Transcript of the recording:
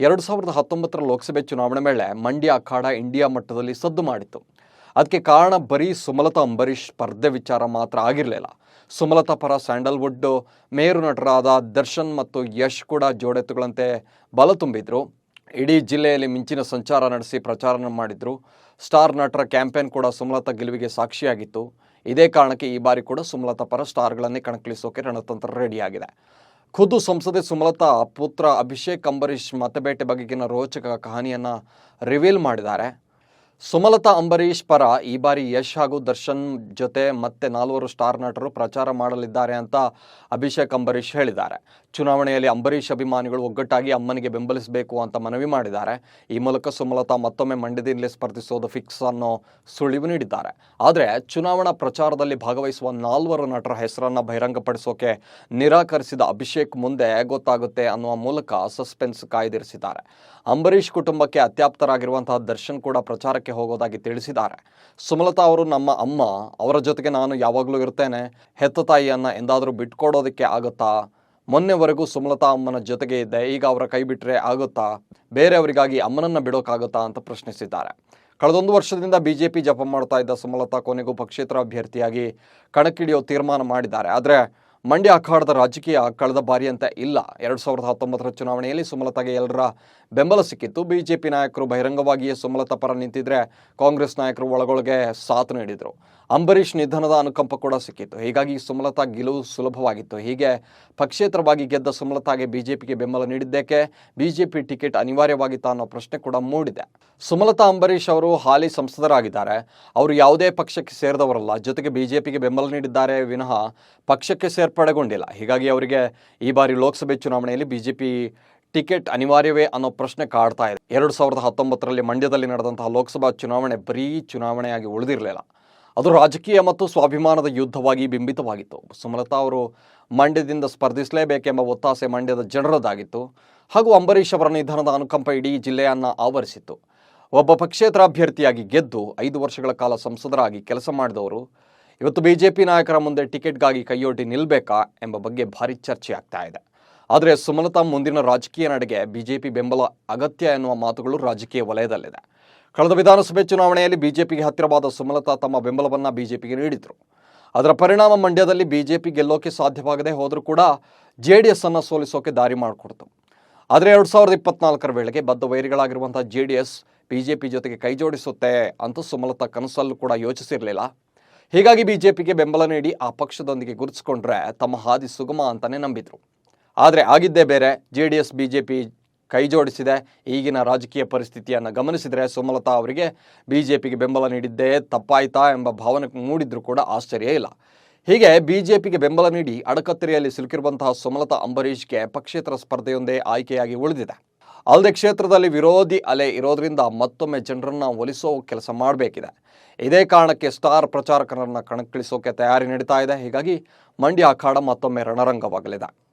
ಎರಡು ಸಾವಿರದ ಹತ್ತೊಂಬತ್ತರ ಲೋಕಸಭೆ ಚುನಾವಣೆ ವೇಳೆ ಮಂಡ್ಯ ಅಖಾಡ ಇಂಡಿಯಾ ಮಟ್ಟದಲ್ಲಿ ಸದ್ದು ಮಾಡಿತ್ತು. ಅದಕ್ಕೆ ಕಾರಣ ಬರೀ ಸುಮಲತಾ ಅಂಬರೀಷ್ ಸ್ಪರ್ಧೆ ವಿಚಾರ ಮಾತ್ರ ಆಗಿರಲಿಲ್ಲ. ಸುಮಲತಾ ಪರ ಸ್ಯಾಂಡಲ್ವುಡ್ ಮೇರು ನಟರಾದ ದರ್ಶನ್ ಮತ್ತು ಯಶ್ ಕೂಡ ಜೋಡೆತ್ತುಗಳಂತೆ ಬಲ ತುಂಬಿದ್ರು. ಇಡೀ ಜಿಲ್ಲೆಯಲ್ಲಿ ಮಿಂಚಿನ ಸಂಚಾರ ನಡೆಸಿ ಪ್ರಚಾರ ಮಾಡಿದ್ರು. ಸ್ಟಾರ್ ನಟರ ಕ್ಯಾಂಪೇನ್ ಕೂಡ ಸುಮಲತಾ ಗೆಲುವಿಗೆ ಸಾಕ್ಷಿಯಾಗಿತ್ತು. ಇದೇ ಕಾರಣಕ್ಕೆ ಈ ಬಾರಿ ಕೂಡ ಸುಮಲತಾ ಪರ ಸ್ಟಾರ್ಗಳನ್ನೇ ಕಣಕ್ಕಿಳಿಸೋಕೆ ರಣತಂತ್ರ ರೆಡಿಯಾಗಿದೆ. ಖುದ್ದು ಸಂಸದೆ ಸುಮಲತಾ ಪುತ್ರ ಅಭಿಷೇಕ್ ಅಂಬರೀಷ್ ಮತಬೇಟೆ ಬಗೆಗಿನ ರೋಚಕ ಕಹಾನಿಯನ್ನು ರಿವೀಲ್ ಮಾಡಿದ್ದಾರೆ. ಸುಮಲತಾ ಅಂಬರೀಷ್ ಪರ ಈ ಬಾರಿ ಯಶ್ ಹಾಗೂ ದರ್ಶನ್ ಜೊತೆ ಮತ್ತೆ ನಾಲ್ವರು ಸ್ಟಾರ್ ನಟರು ಪ್ರಚಾರ ಮಾಡಲಿದ್ದಾರೆ ಅಂತ ಅಭಿಷೇಕ್ ಅಂಬರೀಷ್ ಹೇಳಿದ್ದಾರೆ. ಚುನಾವಣೆಯಲ್ಲಿ ಅಂಬರೀಷ್ ಅಭಿಮಾನಿಗಳು ಒಗ್ಗಟ್ಟಾಗಿ ಅಮ್ಮನಿಗೆ ಬೆಂಬಲಿಸಬೇಕು ಅಂತ ಮನವಿ ಮಾಡಿದ್ದಾರೆ. ಈ ಮೂಲಕ ಸುಮಲತಾ ಮತ್ತೊಮ್ಮೆ ಮಂಡ್ಯದಿಂದಲೇ ಸ್ಪರ್ಧಿಸೋದು ಫಿಕ್ಸ್ ಅನ್ನೋ ಸುಳಿವು ನೀಡಿದ್ದಾರೆ. ಆದರೆ ಚುನಾವಣಾ ಪ್ರಚಾರದಲ್ಲಿ ಭಾಗವಹಿಸುವ ನಾಲ್ವರು ನಟರ ಹೆಸರನ್ನ ಬಹಿರಂಗಪಡಿಸೋಕೆ ನಿರಾಕರಿಸಿದ ಅಭಿಷೇಕ್ ಮುಂದೆ ಗೊತ್ತಾಗುತ್ತೆ ಅನ್ನುವ ಮೂಲಕ ಸಸ್ಪೆನ್ಸ್ ಕಾಯ್ದಿರಿಸಿದ್ದಾರೆ. ಅಂಬರೀಷ್ ಕುಟುಂಬಕ್ಕೆ ಅತ್ಯಾಪ್ತರಾಗಿರುವಂತಹ ದರ್ಶನ್ ಕೂಡ ಪ್ರಚಾರಕ್ಕೆ ಹೋಗೋದಾಗಿ ತಿಳಿಸಿದ್ದಾರೆ ಸುಮಲತಾ ಅವರು, ನಮ್ಮ ಅಮ್ಮ, ಅವರ ಜೊತೆಗೆ ನಾನು ಯಾವಾಗಲೂ ಇರ್ತೇನೆ. ಹೆತ್ತ ತಾಯಿಯನ್ನು ಎಂದಾದರೂ ಬಿಟ್ಕೊಡೋದಕ್ಕೆ ಆಗುತ್ತಾ? ಮೊನ್ನೆವರೆಗೂ ಸುಮಲತಾ ಅಮ್ಮನ ಜೊತೆಗೆ ಇದ್ದೆ. ಈಗ ಅವರ ಕೈ ಬಿಟ್ಟರೆ ಆಗುತ್ತಾ? ಬೇರೆಯವರಿಗಾಗಿ ಅಮ್ಮನನ್ನು ಬಿಡೋಕ್ಕಾಗುತ್ತಾ ಅಂತ ಪ್ರಶ್ನಿಸಿದ್ದಾರೆ. ಕಳೆದೊಂದು ವರ್ಷದಿಂದ ಬಿಜೆಪಿ ಜಪ ಮಾಡ್ತಾ ಇದ್ದ ಸುಮಲತಾ ಕೊನೆಗೂ ಪಕ್ಷೇತರ ಅಭ್ಯರ್ಥಿಯಾಗಿ ಕಣಕ್ಕಿಳಿಯೋ ತೀರ್ಮಾನ ಮಾಡಿದ್ದಾರೆ. ಆದರೆ ಮಂಡ್ಯ ಅಖಾಡದ ರಾಜಕೀಯ ಕಳೆದ ಬಾರಿಯಂತೆ ಇಲ್ಲ. ಎರಡು ಸಾವಿರದ ಹತ್ತೊಂಬತ್ತರ ಚುನಾವಣೆಯಲ್ಲಿ ಸುಮಲತಾಗೆ ಎಲ್ಲರ ಬೆಂಬಲ ಸಿಕ್ಕಿತ್ತು. ಬಿಜೆಪಿ ನಾಯಕರು ಬಹಿರಂಗವಾಗಿಯೇ ಸುಮಲತಾ ಪರ ನಿಂತಿದ್ರೆ ಕಾಂಗ್ರೆಸ್ ನಾಯಕರು ಒಳಗೊಳಗೆ ಸಾಥ್ ನೀಡಿದರು. ಅಂಬರೀಷ್ ನಿಧನದ ಅನುಕಂಪ ಕೂಡ ಸಿಕ್ಕಿತ್ತು. ಹೀಗಾಗಿ ಸುಮಲತಾ ಗೆಲುವು ಸುಲಭವಾಗಿತ್ತು. ಹೀಗೆ ಪಕ್ಷೇತರವಾಗಿ ಗೆದ್ದ ಸುಮಲತಾಗೆ ಬಿಜೆಪಿಗೆ ಬೆಂಬಲ ನೀಡಿದ್ದಕ್ಕೆ ಬಿಜೆಪಿ ಟಿಕೆಟ್ ಅನಿವಾರ್ಯವಾಗಿತ್ತಾ ಅನ್ನೋ ಪ್ರಶ್ನೆ ಕೂಡ ಮೂಡಿದೆ. ಸುಮಲತಾ, ಅಂಬರೀಷ್ ಅವರು ಹಾಲಿ ಸಂಸದರಾಗಿದ್ದಾರೆ. ಅವರು ಯಾವುದೇ ಪಕ್ಷಕ್ಕೆ ಸೇರಿದವರಲ್ಲ. ಜೊತೆಗೆ ಬಿಜೆಪಿಗೆ ಬೆಂಬಲ ನೀಡಿದ್ದಾರೆ ವಿನಃ ಪಕ್ಷಕ್ಕೆ ಸೇರ್ಪಡೆಗೊಂಡಿಲ್ಲ. ಹೀಗಾಗಿ ಅವರಿಗೆ ಈ ಬಾರಿ ಲೋಕಸಭೆ ಚುನಾವಣೆಯಲ್ಲಿ ಬಿಜೆಪಿ ಟಿಕೆಟ್ ಅನಿವಾರ್ಯವೇ ಅನ್ನೋ ಪ್ರಶ್ನೆ ಕಾಡ್ತಾ ಇದೆ. ಎರಡು ಸಾವಿರದ ಹತ್ತೊಂಬತ್ತರಲ್ಲಿ ಮಂಡ್ಯದಲ್ಲಿ ನಡೆದಂತಹ ಲೋಕಸಭಾ ಚುನಾವಣೆ ಬರೀ ಚುನಾವಣೆಯಾಗಿ ಉಳಿದಿರಲಿಲ್ಲ. ಅದು ರಾಜಕೀಯ ಮತ್ತು ಸ್ವಾಭಿಮಾನದ ಯುದ್ಧವಾಗಿ ಬಿಂಬಿತವಾಗಿತ್ತು. ಸುಮಲತಾ ಅವರು ಮಂಡ್ಯದಿಂದ ಸ್ಪರ್ಧಿಸಲೇಬೇಕೆಂಬ ಒತ್ತಾಸೆ ಮಂಡ್ಯದ ಜನರದಾಗಿತ್ತು. ಹಾಗೂ ಅಂಬರೀಷ್ ಅವರ ನಿಧನದ ಅನುಕಂಪ ಇಡೀ ಜಿಲ್ಲೆಯನ್ನು ಆವರಿಸಿತ್ತು. ಒಬ್ಬ ಪಕ್ಷೇತರ ಅಭ್ಯರ್ಥಿಯಾಗಿ ಗೆದ್ದು ಐದು ವರ್ಷಗಳ ಕಾಲ ಸಂಸದರಾಗಿ ಕೆಲಸ ಮಾಡಿದವರು, ಇವತ್ತು ಬಿಜೆಪಿ ನಾಯಕರ ಮುಂದೆ ಟಿಕೆಟ್ಗಾಗಿ ಕೈಯೊಡ್ಡಿ ನಿಲ್ಲಬೇಕಾ ಎಂಬ ಬಗ್ಗೆ ಭಾರಿ ಚರ್ಚೆ ಆಗ್ತಾ ಇದೆ. ಆದರೆ ಸುಮಲತಾ ಮುಂದಿನ ರಾಜಕೀಯ ನಡೆಗೆ ಬಿಜೆಪಿ ಬೆಂಬಲ ಅಗತ್ಯ ಎನ್ನುವ ಮಾತುಗಳು ರಾಜಕೀಯ ವಲಯದಲ್ಲಿದೆ. ಕಳೆದ ವಿಧಾನಸಭೆ ಚುನಾವಣೆಯಲ್ಲಿ ಬಿಜೆಪಿಗೆ ಹತ್ತಿರವಾದ ಸುಮಲತಾ ತಮ್ಮ ಬೆಂಬಲವನ್ನು ಬಿಜೆಪಿಗೆ ನೀಡಿದರು. ಅದರ ಪರಿಣಾಮ ಮಂಡ್ಯದಲ್ಲಿ ಬಿಜೆಪಿ ಗೆಲ್ಲೋಕೆ ಸಾಧ್ಯವಾಗದೆ ಹೋದರೂ ಕೂಡ ಜೆ ಡಿ ಎಸ್ ಅನ್ನು ಸೋಲಿಸೋಕೆ ದಾರಿ ಮಾಡಿಕೊಡ್ತು. ಆದರೆ ಎರಡು ಸಾವಿರದ ಇಪ್ಪತ್ನಾಲ್ಕರ ವೇಳೆಗೆ ಬದ್ಧ ವೈರಿಗಳಾಗಿರುವಂಥ ಜೆ ಡಿ ಎಸ್ ಬಿಜೆಪಿ ಜೊತೆಗೆ ಕೈ ಜೋಡಿಸುತ್ತೆ ಅಂತ ಸುಮಲತಾ ಕನಸಲ್ಲೂ ಕೂಡ ಯೋಚಿಸಿರಲಿಲ್ಲ. ಹೀಗಾಗಿ ಬಿಜೆಪಿಗೆ ಬೆಂಬಲ ನೀಡಿ ಆ ಪಕ್ಷದೊಂದಿಗೆ ಗುರುತಿಸಿಕೊಂಡ್ರೆ ತಮ್ಮ ಹಾದಿ ಸುಗಮ ಅಂತಲೇ ನಂಬಿದ್ರು. ಆದರೆ ಆಗಿದ್ದೇ ಬೇರೆ, ಜೆ ಡಿ ಎಸ್ ಬಿಜೆಪಿ ಕೈ ಜೋಡಿಸಿದೆ. ಈಗಿನ ರಾಜಕೀಯ ಪರಿಸ್ಥಿತಿಯನ್ನು ಗಮನಿಸಿದರೆ ಸುಮಲತಾ ಅವರಿಗೆ ಬಿ ಜೆ ಪಿಗೆ ಬೆಂಬಲ ನೀಡಿದ್ದೇ ತಪ್ಪಾಯ್ತಾ ಎಂಬ ಭಾವನೆ ಮೂಡಿದ್ರೂ ಕೂಡ ಆಶ್ಚರ್ಯ ಇಲ್ಲ. ಹೀಗೆ ಬಿ ಜೆ ಪಿಗೆ ಬೆಂಬಲ ನೀಡಿ ಅಡಕತ್ತರಿಯಲ್ಲಿ ಸಿಲುಕಿರುವಂತಹ ಸುಮಲತಾ ಅಂಬರೀಷ್ಗೆ ಪಕ್ಷೇತರ ಸ್ಪರ್ಧೆಯೊಂದೇ ಆಯ್ಕೆಯಾಗಿ ಉಳಿದಿದೆ. ಅಲ್ಲದೆ ಕ್ಷೇತ್ರದಲ್ಲಿ ವಿರೋಧಿ ಅಲೆ ಇರೋದ್ರಿಂದ ಮತ್ತೊಮ್ಮೆ ಜನರನ್ನು ಒಲಿಸೋ ಕೆಲಸ ಮಾಡಬೇಕಿದೆ. ಇದೇ ಕಾರಣಕ್ಕೆ ಸ್ಟಾರ್ ಪ್ರಚಾರಕರನ್ನು ಕಣಕ್ಕಿಳಿಸೋಕೆ ತಯಾರಿ ನಡೀತಾ ಇದೆ. ಹೀಗಾಗಿ ಮಂಡ್ಯ ಅಖಾಡ ಮತ್ತೊಮ್ಮೆ ರಣರಂಗವಾಗಲಿದೆ.